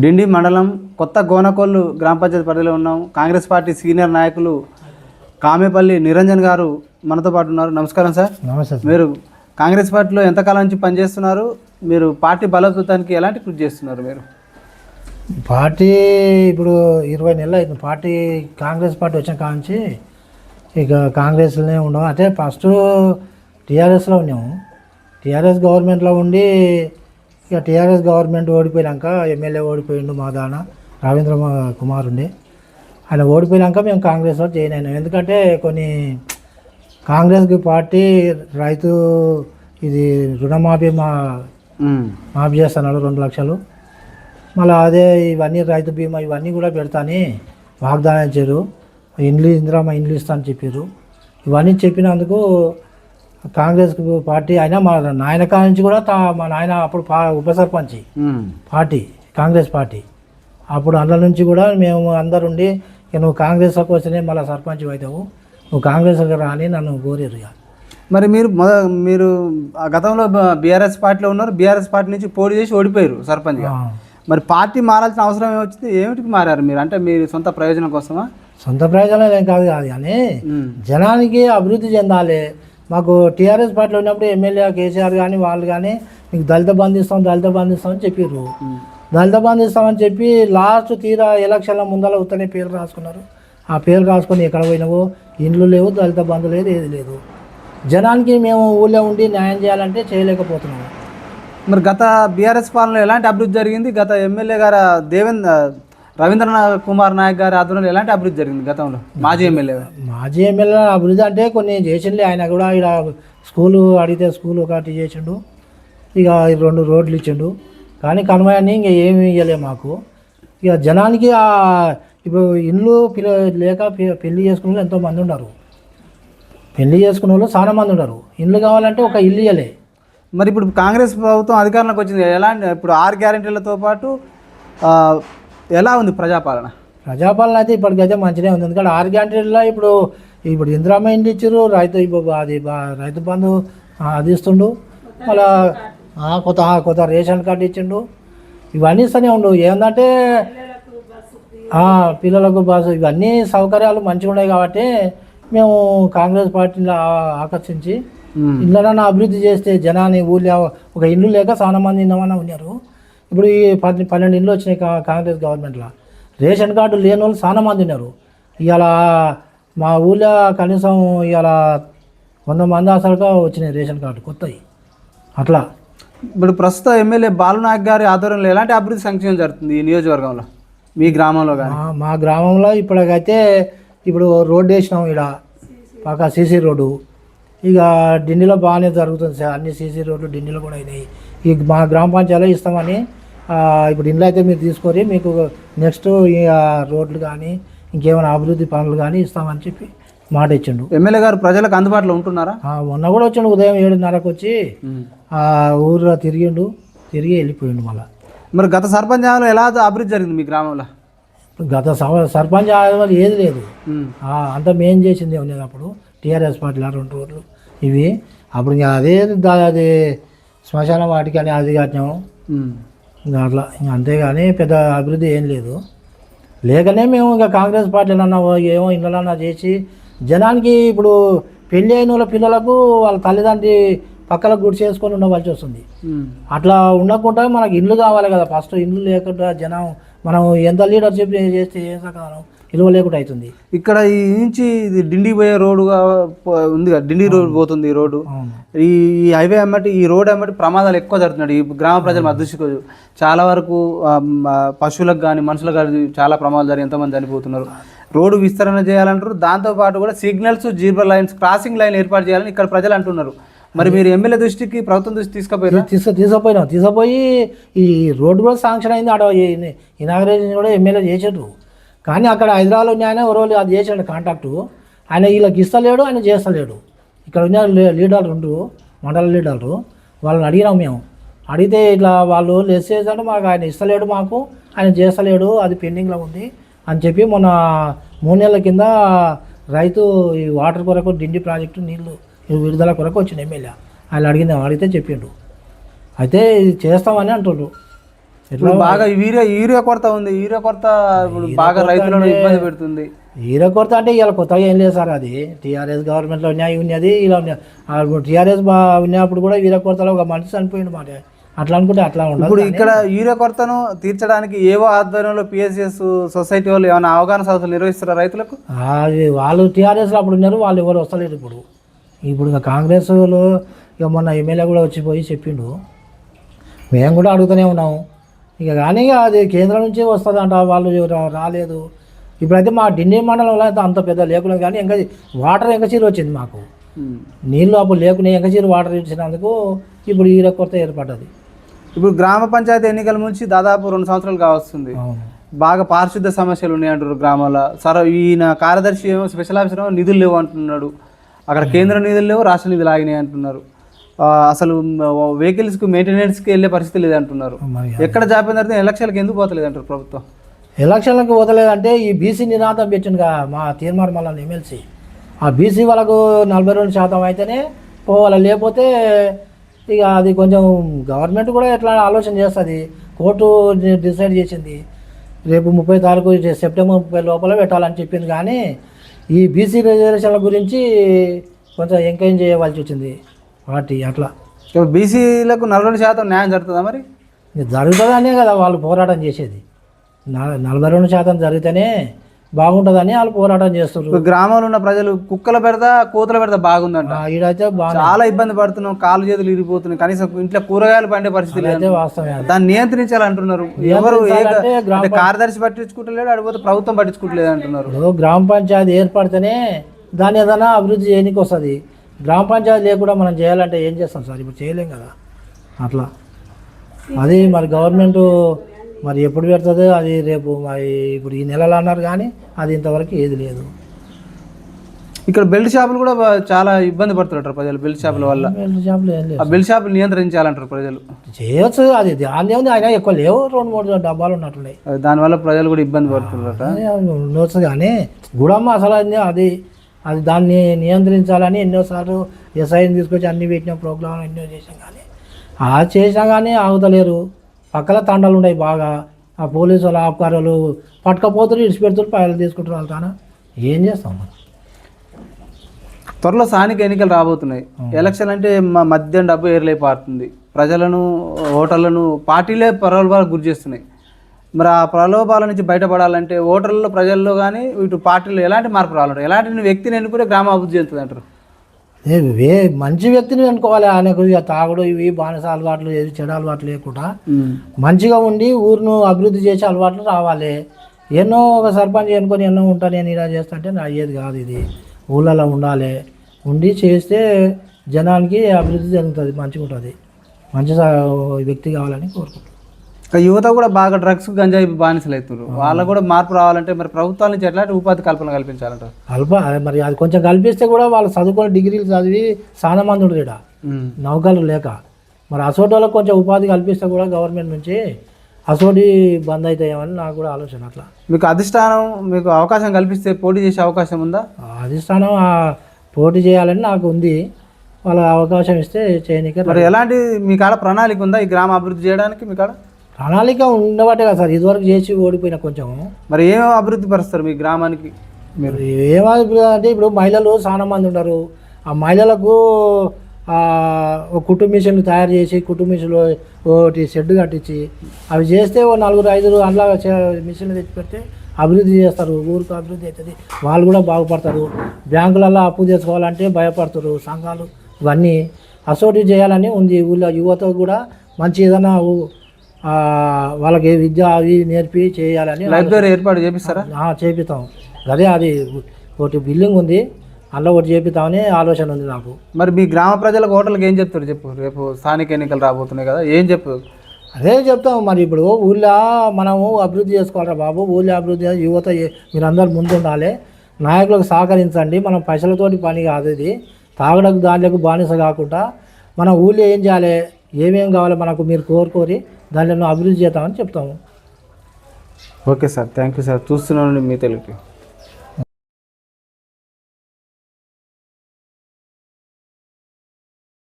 డిండి మండలం కొత్త గోనకొల్లు గ్రామ పంచాయతీ పరిధిలో ఉన్నాం. కాంగ్రెస్ పార్టీ సీనియర్ నాయకులు కామేపల్లి నిరంజన్ గారు మనతో పాటు ఉన్నారు. నమస్కారం సార్. నమస్తే సార్. మీరు కాంగ్రెస్ పార్టీలో ఎంతకాలం నుంచి పనిచేస్తున్నారు? మీరు పార్టీ బలోపేతానికి ఎలాంటి కృషి చేస్తున్నారు మీరు? పార్టీ ఇప్పుడు ఇరవై నెలలు అవుతుంది పార్టీ కాంగ్రెస్ పార్టీ వచ్చిన కాడ నుంచి ఇక కాంగ్రెస్లోనే ఉన్నాం అంటే ఫస్ట్ టీఆర్ఎస్లో ఉన్నాము టీఆర్ఎస్ గవర్నమెంట్లో ఉండి ఇక టీఆర్ఎస్ గవర్నమెంట్ ఓడిపోయాక ఎమ్మెల్యే ఓడిపోయిండు మా దాన రవీంద్ర కుమార్ ఉండి ఆయన ఓడిపోయాక మేము కాంగ్రెస్లో జాయిన్ అయినాం. ఎందుకంటే కొన్ని కాంగ్రెస్కి పార్టీ రైతు ఇది రుణమాఫీ మా. మాఫీ చేస్తున్నాడు రెండు లక్షలు. మళ్ళీ అదే ఇవన్నీ రైతు బీమా ఇవన్నీ కూడా పెడతాని వాగ్దానం ఇచ్చారు. ఇండ్లు ఇందిరామ ఇండ్లు ఇస్తా అని చెప్పారు. ఇవన్నీ చెప్పినందుకు కాంగ్రెస్ పార్టీ అయినా మా నాయన కాడ నుంచి కూడా తా మా నాయన అప్పుడు పా ఉప సర్పంచి. Party Congress party. అప్పుడు అందులో నుంచి కూడా మేము అందరుండి ఇక నువ్వు కాంగ్రెస్లోకి వస్తేనే మళ్ళీ సర్పంచ్ అవుతావు. నువ్వు కాంగ్రెస్లోకి రాని నన్ను కోరారు ఇక. మరి మీరు మీరు ఆ గతంలో బీఆర్ఎస్ పార్టీలో ఉన్నారు. బీఆర్ఎస్ పార్టీ నుంచి పోటీ చేసి ఓడిపోయారు సర్పంచ్గా ఆ. మరి పార్టీ మారాల్సిన అవసరం ఏమొచ్చింది? ఏమిటికి మారారు మీరు? అంటే మీ సొంత ప్రయోజనం కోసమా? సొంత ప్రయోజనాలు ఏం కాదు కాదు కానీ. జనానికి అభివృద్ధి చెందాలి. మాకు టీఆర్ఎస్ పార్టీలో ఉన్నప్పుడు ఎమ్మెల్యే కేసీఆర్ కానీ వాళ్ళు కానీ మీకు దళిత బంధు ఇస్తాం దళిత బంధు ఇస్తాం అని చెప్పారు. దళిత బంధు ఇస్తామని చెప్పి లాస్ట్ తీరా ఎలక్షన్ల ముందర ఉత్తనే పేరు రాసుకున్నారు. ఆ పేరు రాసుకొని ఎక్కడ పోయినావో? ఇండ్లు లేవు దళిత బంధు లేదు ఏది లేదు. జనానికి మేము ఊళ్ళో ఉండి న్యాయం చేయాలంటే చేయలేకపోతున్నాము. మరి గత బీఆర్ఎస్ పాలనలో ఎలాంటి అభివృద్ధి జరిగింది? గత ఎమ్మెల్యే గారు దేవేంద్ర రవీంద్రనాథ్ కుమార్ నాయక్ గారి ఆధ్వర్యంలో ఎలాంటి అభివృద్ధి జరిగింది గతంలో? మాజీ ఎమ్మెల్యే మాజీ ఎమ్మెల్యే అభివృద్ధి అంటే కొన్ని చేసిండే ఆయన కూడా ఇక్కడ స్కూలు అడిగితే స్కూల్ ఒకటి చేసిండు. ఇక రెండు రోడ్లు ఇచ్చిండు. కానీ కన్వయాన్ని ఇంక ఏమి ఇవ్వలే మాకు. ఇక జనానికి ఆ ఇప్పుడు ఇండ్లు పిల్ల లేక పెళ్ళి చేసుకునే వాళ్ళు ఎంతో మంది ఉన్నారు. పెళ్ళి చేసుకునే వాళ్ళు చాలా మంది ఉన్నారు. ఇండ్లు కావాలంటే ఒక ఇల్లు ఇవ్వలే మరి ఇప్పుడు కాంగ్రెస్ ప్రభుత్వం అధికారంలోకి వచ్చింది ఎలాంటి ఇప్పుడు ఆరు గ్యారెంటీలతో పాటు ఎలా ఉంది ప్రజాపాలన? ప్రజాపాలన అయితే ఇప్పటికైతే మంచిగా ఉంది. ఎందుకంటే ఆరు గంటల్లో ఇప్పుడు ఇప్పుడు ఇందిరామ ఇంటి ఇచ్చారు రైతు అది రైతు బంధు అది ఇస్తుండు మళ్ళా కొత్త కొత్త రేషన్ కార్డు ఇచ్చిండు. ఇవన్నీ ఇస్తూనే ఉండు. ఏంటంటే పిల్లలకు బస్సు ఇవన్నీ సౌకర్యాలు మంచిగా ఉన్నాయి కాబట్టి మేము కాంగ్రెస్ పార్టీని ఆకర్షించి. ఇళ్ళనన్నా అభివృద్ధి చేస్తే జనాన్ని ఊళ్ళో ఒక ఇల్లు లేక చాలా మంది ఇన్నమన్నా ఉన్నారు. ఇప్పుడు ఈ పది పన్నెండు ఇళ్ళు వచ్చినాయి కా- కాంగ్రెస్ గవర్నమెంట్లో. రేషన్ కార్డు లేని వాళ్ళు చాలా మంది ఉన్నారు. ఇవాళ మా ఊళ్ళో కనీసం ఇవాళ వంద మంది అసలుగా వచ్చినాయి రేషన్ కార్డు కొత్తవి అట్లా. ఇప్పుడు ప్రస్తుత ఎమ్మెల్యే బాలునాయక్ గారి ఆధ్వర్యంలో ఎలాంటి అభివృద్ధి సంక్షేమం జరుగుతుంది ఈ నియోజకవర్గంలో? మీ గ్రామంలో కానీ మా గ్రామంలో ఇప్పటికైతే ఇప్పుడు రోడ్డు వేసినాం ఇక్కడ పక్క సీసీ రోడ్డు. ఇక ఢిల్లీలో బాగానే జరుగుతుంది సార్. అన్ని సీసీ రోడ్లు ఢిల్లీలో కూడా అయినాయి. ఈ మా గ్రామ పంచాయతీలో ఇస్తామని ఇప్పుడు ఇంట్లో అయితే మీరు తీసుకొని మీకు నెక్స్ట్ రోడ్లు కానీ ఇంకేమైనా అభివృద్ధి పనులు కానీ ఇస్తామని చెప్పి మాట ఇచ్చిండు. ఎమ్మెల్యే గారు ప్రజలకు అందుబాటులో ఉంటున్నారా? మొన్న కూడా వచ్చిండు ఉదయం ఏడున్నరకు వచ్చి ఆ ఊర్లో తిరిగిండు తిరిగి వెళ్ళిపోయిండు మళ్ళీ. మరి గత సర్పంచ్ ఎలా అభివృద్ధి జరిగింది మీ గ్రామంలో? గత సర్పంచ్ ఆడవాళ్ళు ఏది లేదు. అంతా మేం చేసింది ఉండేది అప్పుడు. టీఆర్ఎస్ పార్టీలో రెండు రోజులు ఇవి అప్పుడు అదే అది శ్మశాన వాటికి అని అది కట్టినాము. అట్లా. ఇంకా అంతేగాని పెద్ద అభివృద్ధి ఏం లేదు. లేకనే మేము ఇంకా కాంగ్రెస్ పార్టీలన్నా ఏమో ఇళ్ళన్నా చేసి జనానికి ఇప్పుడు పెళ్ళి అయిన వాళ్ళ పిల్లలకు వాళ్ళ తల్లిదండ్రి పక్కన గుడి చేసుకొని ఉండవలసి వస్తుంది. అట్లా ఉండకుండా మనకి ఇల్లు కావాలి కదా. ఫస్ట్ ఇల్లు లేకుండా జనం మనం ఎంత లీడర్షిప్ చేస్తే ఏ సకాలం ఇల్లు లేకుండా అవుతుంది. ఇక్కడ ఈ నుంచి ఇది డిండి పోయే రోడ్డుగా ఉంది కదా డిండి రోడ్ పోతుంది ఈ రోడ్డు. ఈ ఈ హైవే అమ్మటి ఈ రోడ్ అమ్మటి ప్రమాదాలు ఎక్కువ జరుగుతున్నాయి. ఈ గ్రామ ప్రజల అదృష్టికి చాలా వరకు పశువులకు కానీ మనుషులకు కానీ చాలా ప్రమాదాలు జరిగి ఎంతోమంది చనిపోతున్నారు. రోడ్డు విస్తరణ చేయాలంటారు. దాంతోపాటు కూడా signals zebra lines crossing line ఏర్పాటు చేయాలని ఇక్కడ ప్రజలు అంటున్నారు. మరి మీరు ఎమ్మెల్యే దృష్టికి ప్రభుత్వం దృష్టి తీసుకుపోయారు? తీసుకు తీసుకుపోయినాం తీసుకుపోయి ఈ రోడ్డు కూడా శాంక్షన్ అయింది. ఆడ ఇనాగరేషన్ కూడా ఎమ్మెల్యే చేసాడు కానీ అక్కడ హైదరాబాద్లో ఉన్న ఆయన ఎవరో అది చేసాడు కాంటాక్టు ఆయన వీళ్ళకి ఇస్తలేడు ఆయన చేస్తలేడు. ఇక్కడ ఉన్న లీ- లీడర్లు ఉండరు మండల లీడర్లు. వాళ్ళని అడిగినాం మేము. అడిగితే ఇట్లా వాళ్ళు లెస్ మాకు ఆయన ఇస్తలేడు మాకు ఆయన చేస్తలేడు అది పెండింగ్లో ఉంది అని చెప్పి మొన్న మూడు నెలల కింద రైతు ఈ వాటర్ కొరకు డిండి ప్రాజెక్టు నీళ్ళు విడుదల కొరకు వచ్చిన ఎమ్మెల్యే. ఆయన అడిగింది అడిగితే చెప్పిండు. అయితే చేస్తామని అంటుండ్రు. ఇప్పుడు బాగా యూరియా యూరియా కొరత ఉంది. యూరియా కొరత ఇప్పుడు బాగా రైతులను ఇబ్బంది పెడుతుంది. హీరో కొరత అంటే ఇలా కొత్తగా ఏం లేదు సార్ అది. టీఆర్ఎస్ గవర్నమెంట్లో ఉన్నాయి ఉన్నది ఇలా టీఆర్ఎస్ బా ఉన్నప్పుడు కూడా వీర కొరతలో ఒక మనిషి చనిపోయింది మాట. అట్లా అనుకుంటే అట్లా ఉండదు ఇప్పుడు ఇక్కడ యూరియా కొరతను తీర్చడానికి ఏవో ఆధ్వర్యంలో పిఎస్ఎస్ సొసైటీ వాళ్ళు ఏమైనా అవగాహన సదస్సులు నిర్వహిస్తారా రైతులకు? అది వాళ్ళు టీఆర్ఎస్లో అప్పుడు ఉన్నారు వాళ్ళు ఎవరు వస్తలేరు ఇప్పుడు. ఇప్పుడు ఇక కాంగ్రెస్ వాళ్ళు ఇక మొన్న ఎమ్మెల్యే కూడా వచ్చిపోయి చెప్పిండు. మేము కూడా అడుగుతూనే ఉన్నాము. ఇక కానీ అది కేంద్రం నుంచి వస్తుందంట వాళ్ళు రా- రాలేదు. ఇప్పుడైతే మా ఢిల్లీ మండలంలో అయితే అంత పెద్ద లేకుండా కానీ ఇంకా వాటర్ ఎంకచీరు వచ్చింది మాకు. నీళ్ళు అప్పుడు లేకుండా ఎంకచీరు వాటర్ ఇచ్చినందుకు ఇప్పుడు ఈ కొరత ఏర్పడ్డది. ఇప్పుడు గ్రామ పంచాయతీ ఎన్నికల నుంచి దాదాపు రెండు సంవత్సరాలు కావస్తుంది. బాగా పారిశుద్ధ సమస్యలు ఉన్నాయంటారు గ్రామాల్లో. సరే ఈయన కార్యదర్శి ఏమో స్పెషల్ ఆఫీసర్ ఏమో నిధులు లేవు అంటున్నాడు. అక్కడ కేంద్ర నిధులు లేవు రాష్ట్ర నిధులు ఆగినాయి అంటున్నారు. అసలు వెహికల్స్కి మెయింటెనెన్స్కి వెళ్ళే పరిస్థితి లేదంటున్నారు. ఎక్కడ తర్వాత ఎలక్షన్లకు ఎందుకు పోతలేదు అంటారు ప్రభుత్వం? ఎలక్షన్లకు పోతలేదంటే ఈ బీసీ నినాదం పెట్టిందిగా మా తీర్మానం మళ్ళీ ఎమ్మెల్సీ ఆ బీసీ వాళ్ళకు నలభై రెండు శాతం అయితేనే పోవాలి. లేకపోతే ఇక అది కొంచెం గవర్నమెంట్ కూడా ఎట్లా ఆలోచన చేస్తుంది? కోర్టు డిసైడ్ చేసింది. రేపు ముప్పై తారీఖు సెప్టెంబర్ ముప్పై లోపల పెట్టాలని చెప్పింది. కానీ ఈ బీసీ రిజర్వేషన్ల గురించి కొంచెం ఎంకరేజ్ చేయవలసి వచ్చింది. పార్టీ అట్లా. బీసీలకు నలభై శాతం న్యాయం జరుగుతుందా మరి? జరుగుతుందనే కదా వాళ్ళు పోరాటం చేసేది. నల- నలభై రెండు శాతం జరిగితేనే బాగుంటుందని వాళ్ళు పోరాటం ఇప్పుడు గ్రామంలో ఉన్న ప్రజలు కుక్కల పెడతా కూతల పెడతా బాగుందంట. ఈడైతే చాలా ఇబ్బంది పడుతున్నాం కాళ్ళు చేతులు ఇరిగిపోతున్నాయి కనీసం ఇంట్లో కూరగాయలు పండే పరిస్థితి. దాన్ని నియంత్రించాలంటున్నారు. ఎవరు కార్యదర్శి పట్టించుకుంటలేడు అడిగిపోతే ప్రభుత్వం పట్టించుకుంటలేదు అంటున్నారు గ్రామ పంచాయతీ ఏర్పడితేనే దాన్ని ఏదైనా అభివృద్ధి చేయడానికి వస్తుంది గ్రామ పంచాయతీ లేకుండా మనం చేయాలంటే ఏం చేస్తాం సార్? ఇప్పుడు చేయలేం కదా. అట్లా. అది మరి గవర్నమెంట్ మరి ఎప్పుడు పెడుతుందో అది రేపు మరి ఇప్పుడు ఈ నెలలో అన్నారు కానీ అది ఇంతవరకు ఏది లేదు. ఇక్కడ బెల్ట్ షాపులు కూడా చాలా ఇబ్బంది పడుతుంటారు ప్రజలు బెల్ట్ షాపుల వల్ల. మెడికల్ షాపులు ఏం ఆ బెల్ట్ షాపులు నియంత్రించాలంటారు ప్రజలు. చేయొచ్చు అది దాని ఏముంది అయినా ఎక్కువ లేవు రెండు మూడు డబ్బాలు ఉన్నట్టున్నాయి. అది దానివల్ల ప్రజలు కూడా ఇబ్బంది అదే ఉండొచ్చు కానీ గుడమ్మ అసలు అది అది దాన్ని నియంత్రించాలని ఎన్నోసార్లు ఎస్ఐని తీసుకొచ్చి అన్ని పెట్టిన ప్రోగ్రాంలు ఎన్నో చేసాం కానీ. ఆ చేసినా కానీ ఆగుతలేరు. పక్కల తండాలు ఉన్నాయి బాగా. ఆ పోలీసు వాళ్ళు ఆపకారాలు పట్టుకపోతారు ఇడిచిపెడుతారు పైలు తీసుకుంటారు వాళ్ళు తానా ఏం చేస్తాం మనం? త్వరలో స్థానిక ఎన్నికలు రాబోతున్నాయి. ఎలక్షన్ అంటే మ- మద్యం డబ్బు ఏర్లై పారుతుంది. ప్రజలను ఓటర్లను పార్టీలే ప్రలోభాలకు గురి చేస్తున్నాయి. మరి ఆ ప్రలోభాల నుంచి బయటపడాలంటే ఓటర్లలో ప్రజల్లో కానీ ఇటు పార్టీలో ఎలాంటి మార్పు రావాలంటారు ఎలాంటి వ్యక్తిని ఎన్నుకుంటే గ్రామ అభివృద్ధి చెందుతుంది అంటారు? ఏ వే మంచి వ్యక్తిని అనుకోవాలి ఆయనకు ఇక తాగుడు ఇవి బానిస అలవాట్లు ఏవి చెడు అలవాట్లు లేకుండా మంచిగా ఉండి ఊరును అభివృద్ధి చేసే అలవాట్లు రావాలి. ఎన్నో ఒక సర్పంచ్ ఎన్నుకొని ఎన్నో ఉంటా నేను ఇలా చేస్తా అంటే నా అయ్యేది కాదు ఇది. ఊళ్ళలో ఉండాలి. ఉండి చేస్తే జనానికి అభివృద్ధి జరుగుతుంది మంచిగా ఉంటుంది మంచి వ్యక్తి కావాలని కోరుకుంటున్నాను. యువత కూడా బాగా డ్రగ్స్ గంజాయి బానిసలు అవుతున్నారు వాళ్ళకు కూడా మార్పు రావాలంటే మరి ప్రభుత్వాల నుంచి ఎట్లాంటి ఉపాధి కల్పన కల్పించాలంటారు? అల్ప మరి అది కొంచెం కల్పిస్తే కూడా వాళ్ళు చదువుకొని డిగ్రీలు చదివి చాలా మంది ఈడ. నౌకలు లేక. మరి అసోటి వాళ్ళకి కొంచెం ఉపాధి కల్పిస్తే కూడా గవర్నమెంట్ నుంచి అసోటి బంద్ అవుతాయేమని నాకు కూడా ఆలోచన అట్లా. మీకు అధిష్టానం మీకు అవకాశం కల్పిస్తే పోటీ చేసే అవకాశం ఉందా? అధిష్టానం పోటీ చేయాలని నాకు ఉంది. వాళ్ళ అవకాశం ఇస్తే చేయనీకే మరి ఎలాంటి మీ కాడ ప్రణాళిక ఉందా ఈ గ్రామ అభివృద్ధి చేయడానికి మీ కాడ? ప్రణాళిక ఉండబట్టే కదా సార్ ఇదివరకు చేసి ఓడిపోయిన కొంచెం. మరి ఏం అభివృద్ధి పరుస్తారు మీ గ్రామానికి మీరు? ఏమది అంటే ఇప్పుడు మహిళలు చాలా మంది ఉన్నారు. ఆ మహిళలకు కుటుంబ మిషన్లు తయారు చేసి కుటుంబ మిషన్లు ఒకటి షెడ్ కట్టించి అవి చేస్తే ఓ నలుగురు ఐదుగురు అందులో మిషన్లు తెచ్చి పెడితే అభివృద్ధి చేస్తారు. ఊరికి అభివృద్ధి అవుతుంది. వాళ్ళు కూడా బాగుపడతారు. బ్యాంకులలో అప్పు తెచ్చుకోవాలంటే భయపడతారు. సంఘాలు ఇవన్నీ అసోటి చేయాలని ఉంది. ఊళ్ళో యువత కూడా మంచి ఏదైనా వాళ్ళకి విద్య అవి నేర్పి చేయాలని లైబ్రరీ ఏర్పాటు చేపిస్తారా? చేపిస్తాం. అదే అది ఒకటి బిల్డింగ్ ఉంది అందులో ఒకటి చేపిస్తామని ఆలోచన ఉంది నాకు. మరి మీ గ్రామ ప్రజలకు ఓటర్లకు ఏం చెప్తారు చెప్పు? రేపు స్థానిక ఎన్నికలు రాబోతున్నాయి కదా ఏం చెప్పు? అదే చెప్తాం మరి ఇప్పుడు ఊళ్ళో మనము అభివృద్ధి చేసుకోవాలరా బాబు? ఊళ్ళో అభివృద్ధి. యువత మీరందరూ ముందు ఉండాలి నాయకులకు సహకరించండి. మనం పైసలతోటి పని కాదు ఇది. తాగడానికి దాంట్లోకి బానిస కాకుండా మనం ఊళ్ళో ఏం చేయాలి? ఏమేం కావాలి మనకు మీరు కోరుకోరి దానిలో అభివృద్ధి చేద్దామని చెప్తాము. Okay sir thank you sir. చూస్తున్నాను మీ తెలుగు